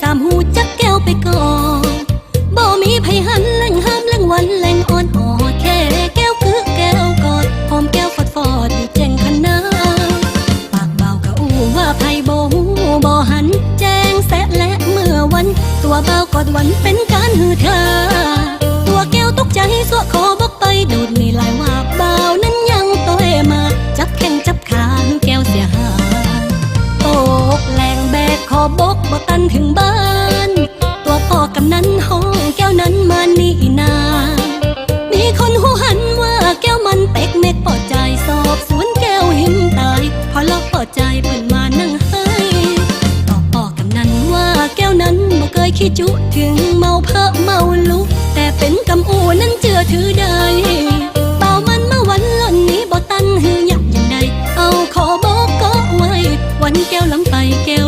สามหูจักแก้วไปก่อนบ่มีไผหันแหล่งห้ามแหล่งวันแหล่งอ่อนอ่อแค่แก้วคือแก้วกอดหอมแก้วฟอดฟอดแจ้งคณะปากเบากะอู้ว่าไผบ่หูบ่หัน แจ้งแซะและเมื่อวัน ตัวเบากอดวันเป็นการหือเธอ บกบอกกันถึงบ้าน ตัวพ่อกำนั้นห้องแก้วนั้นมานี่นา มีคนหูหันว่าแก้วมันเป็กเม็กปอดใจสอบสวนแก้วหิมตาย พอลอกปอดใจเปิ่นมานั่งให้ตัวพ่อกำนั้นว่าแก้วนั้นบ่เคยขี้จุถึงเมาเพ้อเมาลุกแต่เป็นกำอูนั้นเจือถือได้เป่ามันเมื่อวันล่นนี้บ่ตันหือยับยังใดเอาขอบอกก็ไว้วันแก้วล้ำไปแก้ว